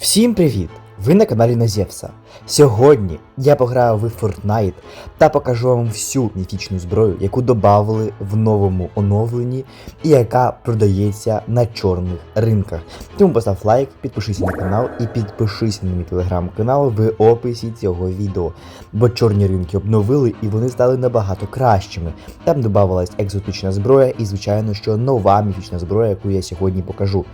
Всім привіт! Ви на каналі Назєвса. Сьогодні я пограю в Fortnite та покажу вам всю міфічну зброю, яку додали в новому оновленні і яка продається на чорних ринках. Тому постав лайк, підпишись на канал і підпишись на мій телеграм-канал в описі цього відео. Бо чорні ринки обновили і вони стали набагато кращими. Там додавалась екзотична зброя і, звичайно, що нова міфічна зброя, яку я сьогодні покажу.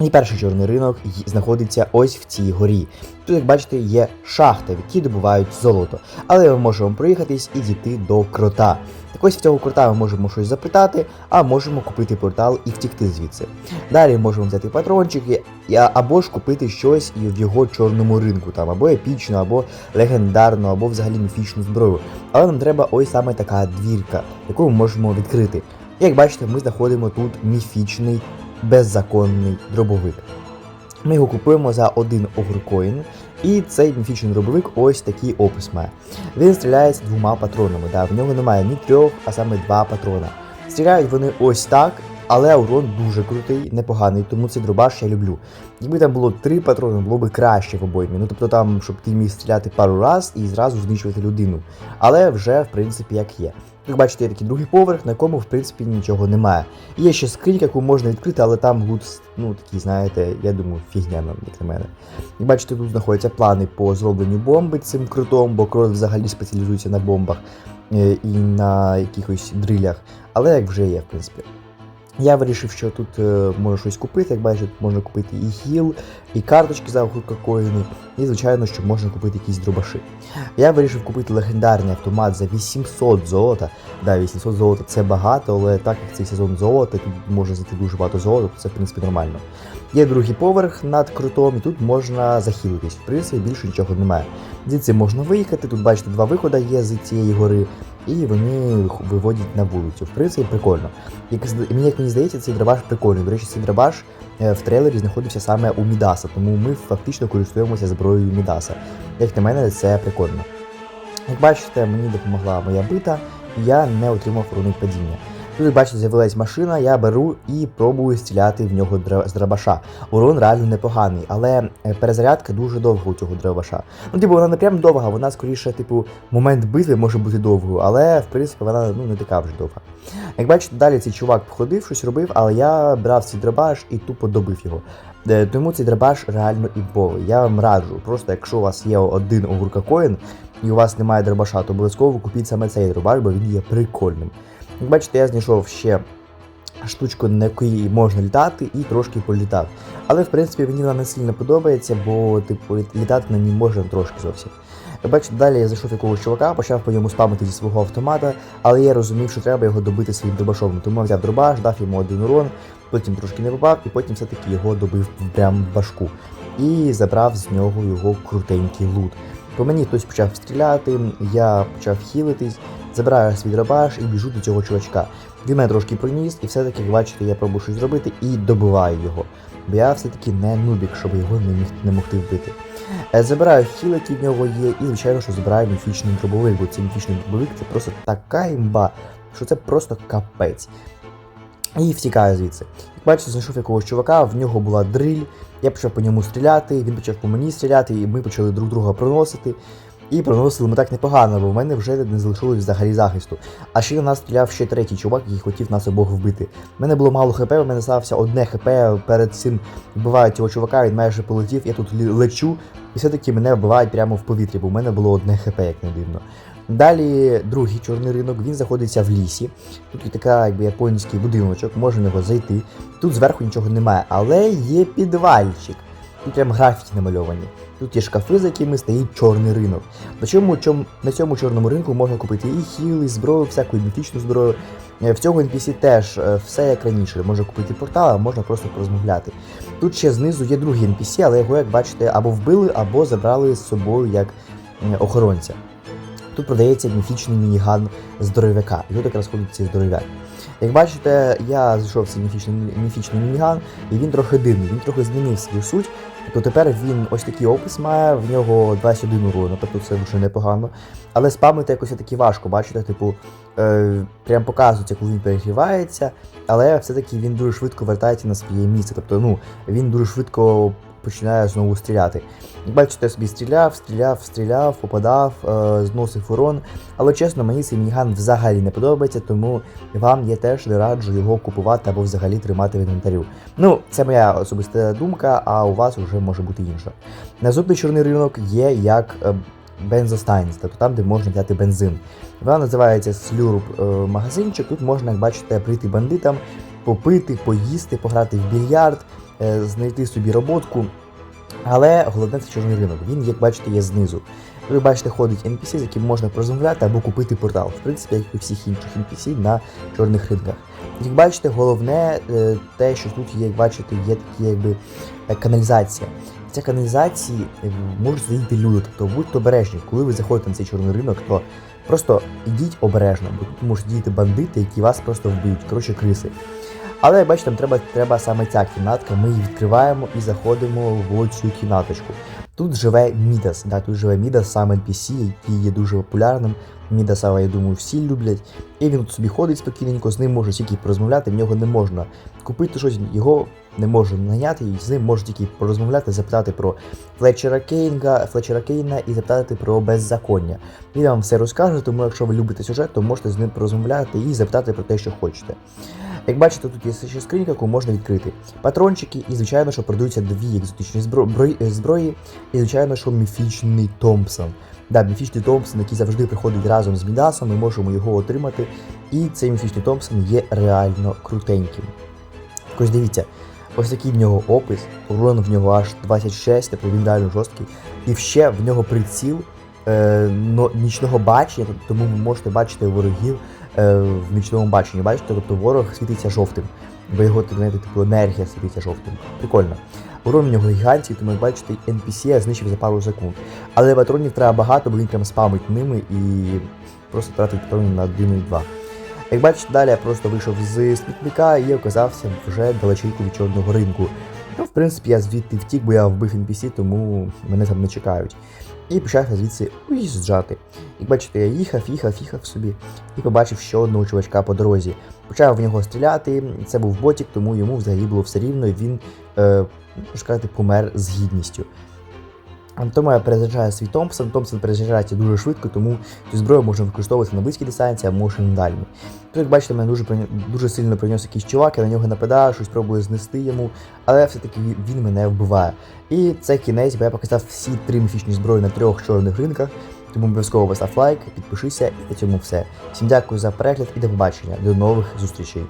І перший чорний ринок знаходиться ось в цій горі. Тут, як бачите, є шахти, в які добувають золото. Але ми можемо проїхатись і дійти до крота. Так ось в цього крота ми можемо щось запитати, а можемо купити портал і втікти звідси. Далі можемо взяти патрончики або ж купити щось в його чорному ринку, там або епічну, або легендарну, або взагалі міфічну зброю. Але нам треба ось саме така двірка, яку ми можемо відкрити. Як бачите, ми знаходимо тут міфічний беззаконний дробовик. Ми його купуємо за один огуркоін, і цей міфічний дробовик ось такий опис має. Він стріляє з двома патронами. Да, в нього немає ні трьох, а саме два патрона. Стріляють вони ось так, але урон дуже крутий, непоганий, тому цей дробаш я люблю. Якби там було три патрони, було б краще в обоймі. Ну тобто там, щоб ти міг стріляти пару раз і зразу знищувати людину. Але вже, в принципі, як є. Як бачите, є такий другий поверх, на якому в принципі нічого немає. Є ще скринька, яку можна відкрити, але там лут, ну такий, знаєте, я думаю, фігня як на мене. Як бачите, тут знаходяться плани по зробленню бомби цим крутом, бо крот взагалі спеціалізується на бомбах е, і на якихось дрилях, але як вже є, в принципі. Я вирішив, що тут е, можна щось купити, як бачите, тут можна купити і хіл, і карточки за коїни, і, звичайно, що можна купити якісь дробаши. Я вирішив купити легендарний автомат за 800 золота. Да, 800 золота це багато, але так як цей сезон золота, тут можна знайти дуже багато золота, то це в принципі нормально. Є другий поверх над крутом, і тут можна захилитись. В принципі, більше нічого немає. Звідси можна виїхати, тут бачите, два виходи є з цієї гори, і вони виводять на вулицю. В принципі, прикольно. Як, мені, як мені здається, цей драбаш прикольний. До речі, цей драбаш е, в трейлері знаходився саме у Мідаса, тому ми фактично користуємося зброєю Мідаса. Як на мене, це прикольно. Як бачите, мені допомогла моя бита, і я не отримав урони падіння. Тут, бачите, з'явилась машина, я беру і пробую стріляти в нього з дробаша. Урон реально непоганий, але е, перезарядка дуже довга у цього дробаша. Ну, типу, вона не прям довга, вона скоріше, типу, момент битви може бути довгою, але в принципі вона ну, не така вже довга. Як бачите, далі цей чувак ходив, щось робив, але я брав цей дробаш і тупо добив його. Е, Тому цей дробаш реально імповий. Я вам раджу. Просто якщо у вас є один огурка коін і у вас немає дробаша, то обов'язково купіть саме цей дробаш, бо він є прикольним. Як бачите, я знайшов ще штучку, на якій можна літати, і трошки політав. Але в принципі мені вона не сильно подобається, бо типу літати на ній можна трошки зовсім. Як бачите, далі я зайшов якогось чувака, почав по ньому спамити зі свого автомата, але я розумів, що треба його добити своїм дробашом. Тому я взяв дробаш, дав йому один урон, потім трошки не попав, і потім все-таки його добив прямо в башку. І забрав з нього його крутенький лут. По мені хтось почав стріляти, я почав хілитись, забираю свій дробаш і біжу до цього чувачка. Він мене трошки проніс, і все-таки, бачите, я пробую щось зробити і добиваю його. Бо я все-таки не нубік, щоб його не, міг, не могти вбити. Е, Забираю хіл, який в нього є, і звичайно, що забираю міфічний дробовик, бо цей міфічний дробовик це просто така імба, що це просто капець. І втікаю звідси. Як бачите, знайшов якогось чувака, в нього була дриль, я почав по ньому стріляти, він почав по мені стріляти, і ми почали друг друга проносити. І проносили ми так непогано, бо в мене вже не залишилось взагалі захисту. А ще на нас стріляв ще третій чувак, який хотів нас обох вбити. У мене було мало хп, у мене стався одне хп, перед цим вбивають цього чувака, він майже полетів, я тут лечу, і все-таки мене вбивають прямо в повітрі, бо в мене було одне хп, як не дивно. Далі другий чорний ринок, він знаходиться в лісі. Тут є така, якби японський будиночок, можна в нього зайти. Тут зверху нічого немає, але є підвальчик. Тут прям графіки намальовані. Тут є шкафи, за якими стоїть чорний ринок. Причому чом, на цьому чорному ринку можна купити і хіл, і зброю, всяку міфічну зброю. Е, В цього NPC теж е, все як раніше. Можна купити портал, а можна просто порозмовляти. Тут ще знизу є другий NPC, але його, як бачите, або вбили, або забрали з собою як е, охоронця. Тут продається міфічний мініган здоров'яка. І тут якраз ходить цей здоров'як. Як бачите, я зайшов цей міфічний, міфічний мініган, і він трохи дивний, він трохи змінив свою суть. Тобто тепер він ось такий опис має, в нього 21 урона, тобто це вже непогано. Але спамити якось таки важко, бачите, типу, е, прям показується, коли він перегрівається, але все-таки він дуже швидко вертається на своє місце. Тобто, ну, він дуже швидко починає знову стріляти. Бачите, я собі стріляв, стріляв, стріляв, попадав, е, зносив урон. Але чесно, мені цей мініган взагалі не подобається, тому вам я теж не раджу його купувати або взагалі тримати в інвентарю. Ну, це моя особиста думка, а у вас вже може бути інша. Наступний чорний ринок є як е, бензостанція, тобто там, де можна взяти бензин. Вона називається Слюрб е, магазинчик. Тут можна, як бачите, прийти бандитам, попити, поїсти, пограти в більярд, знайти собі роботку. Але головне це чорний ринок. Він, як бачите, є знизу. Ви бачите, ходить NPC, з яким можна порозмовляти або купити портал. В принципі, як і всіх інших NPC на чорних ринках. Як бачите, головне е, те, що тут є, як бачите, є такі якби е, каналізація. Цій каналізації е, можуть сидіти люди, тобто будьте обережні, коли ви заходите на цей чорний ринок, то просто йдіть обережно, бо тут можуть діяти бандити, які вас просто вб'ють, коротше, криси. Але як бачите, треба, треба саме ця кімнатка. Ми її відкриваємо і заходимо в цю кімнаточку. Тут живе Мідас, да, тут живе Мідас, сам NPC, який є дуже популярним. Мідаса, я думаю, всі люблять. І він собі ходить спокійненько, з ним може тільки порозмовляти, в нього не можна купити щось, його не можна наняти, і з ним можна тільки порозмовляти, запитати про Флетчера Кейнга, Флетчера Кейна і запитати про беззаконня. Він вам все розкаже, тому якщо ви любите сюжет, то можете з ним порозмовляти і запитати про те, що хочете. Як бачите, тут є ще скринька, яку можна відкрити. Патрончики, і, звичайно, що продаються дві екзотичні е, зброї, і, звичайно, що міфічний Томпсон. Да, міфічний Томпсон, який завжди приходить разом з Мідасом, ми можемо його отримати. І цей міфічний Томпсон є реально крутеньким. Ось дивіться, ось такий в нього опис, урон в нього аж 26, тобто він реально жорсткий. І ще в нього приціл е, но, нічного бачення, тому ви можете бачити ворогів в нічному баченні. Бачите, тобто ворог світиться жовтим, бо його знаєте, типу, енергія світиться жовтим. Прикольно. Урон в нього гігантський, тому як бачите, NPC я знищив за пару секунд. Але патронів треба багато, бо він прям спамить ними і просто тратить патронів на 1 і 2. Як бачите, далі я просто вийшов з смітника і оказався вже далеченько від чорного ринку. Ну, в принципі, я звідти втік, бо я вбив NPC, тому мене там не чекають. І почав я звідси уїжджати. Як бачите, я їхав, їхав, їхав собі і побачив ще одного чувачка по дорозі. Почав в нього стріляти. Це був ботік, тому йому взагалі було все рівно, і він, е, можна сказати, помер з гідністю. А Тому я перезаряджаю свій Томпсон. Томпсон перезаряджається дуже швидко, тому цю зброю можна використовувати на близькій дистанції, а може на дальній. Тут, як бачите, мене дуже, дуже сильно принес якийсь чувак, я на нього нападаю, щось пробую знести йому, але все-таки він мене вбиває. І це кінець, бо я показав всі три міфічні зброї на трьох чорних ринках. Тому обов'язково постав лайк, підпишися і на цьому все. Всім дякую за перегляд і до побачення. До нових зустрічей.